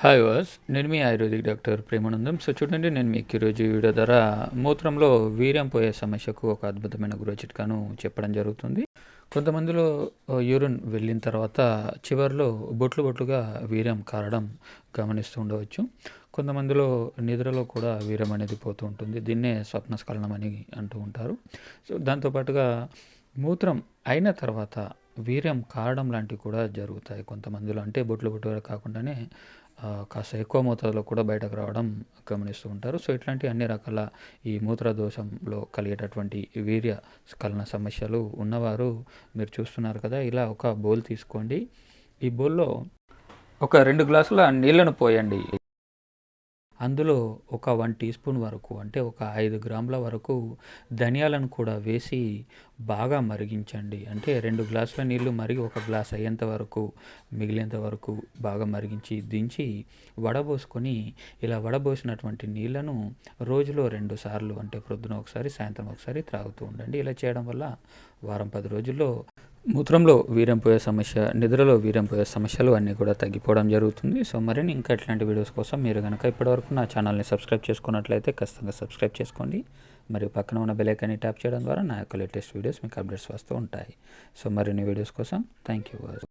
Hi వాస్ నేను మీ ఆయుర్వేదిక్ డాక్టర్ ప్రేమానందం. సో చూడండి నేను మీకు ఈరోజు వీడియో ద్వారా మూత్రంలో వీర్యం పోయే సమస్యకు ఒక అద్భుతమైన గురువ చిట్కాను చెప్పడం జరుగుతుంది. కొంతమందిలో యూరిన్ వెళ్ళిన తర్వాత చివరిలో బొట్లు బొట్లుగా వీర్యం కారడం గమనిస్తూ ఉండవచ్చు. కొంతమందిలో నిద్రలో కూడా వీర్యం అనేది పోతూ ఉంటుంది. దీన్నే స్వప్నస్ఖలనం అని అంటూ ఉంటారు. సో దాంతోపాటుగా మూత్రం అయిన తర్వాత వీర్యం కారడం లాంటివి కూడా జరుగుతాయి. కొంతమందిలో అంటే బొట్లు బొట్టుగా కాకుండానే కాస్త ఎక్కువ మోతాదులో కూడా బయటకు రావడం గమనిస్తూ ఉంటారు. సో ఇట్లాంటి అన్ని రకాల ఈ మూత్ర దోషంలో కలిగేటటువంటి వీర్య స్ఖలన సమస్యలు ఉన్నవారు మీరు చూస్తున్నారు కదా ఇలా ఒక బౌల్ తీసుకోండి. ఈ బౌల్లో ఒక రెండు గ్లాసుల నీళ్ళను పోయండి. అందులో ఒక వన్ టీ స్పూన్ వరకు అంటే ఒక ఐదు గ్రాముల వరకు ధనియాలను కూడా వేసి బాగా మరిగించండి. అంటే రెండు గ్లాసుల నీళ్ళు మరిగి ఒక గ్లాస్ అయ్యేంత వరకు మిగిలేంత వరకు బాగా మరిగించి దించి వడబోసుకొని ఇలా వడబోసినటువంటి నీళ్ళను రోజులో రెండు సార్లు అంటే ప్రొద్దున ఒకసారి సాయంత్రం ఒకసారి త్రాగుతూ ఉండండి. ఇలా చేయడం వల్ల వారం పది రోజుల్లో మూత్రంలో వీరం పోయే సమస్య నిద్రలో వీరం పోయే సమస్యలు అన్నీ కూడా తగ్గిపోవడం జరుగుతుంది. సో మరిన్ని ఇంకా ఇట్లాంటి వీడియోస్ కోసం మీరు కనుక ఇప్పటివరకు నా ఛానల్ని సబ్స్క్రైబ్ చేసుకున్నట్లయితే ఖచ్చితంగా సబ్స్క్రైబ్ చేసుకోండి. మరియు పక్కన ఉన్న బెలైకాన్ని ట్యాప్ చేయడం ద్వారా నా యొక్క లేటెస్ట్ వీడియోస్ మీకు అప్డేట్స్ వస్తూ ఉంటాయి. సో మరిన్ని వీడియోస్ కోసం థ్యాంక్ యూ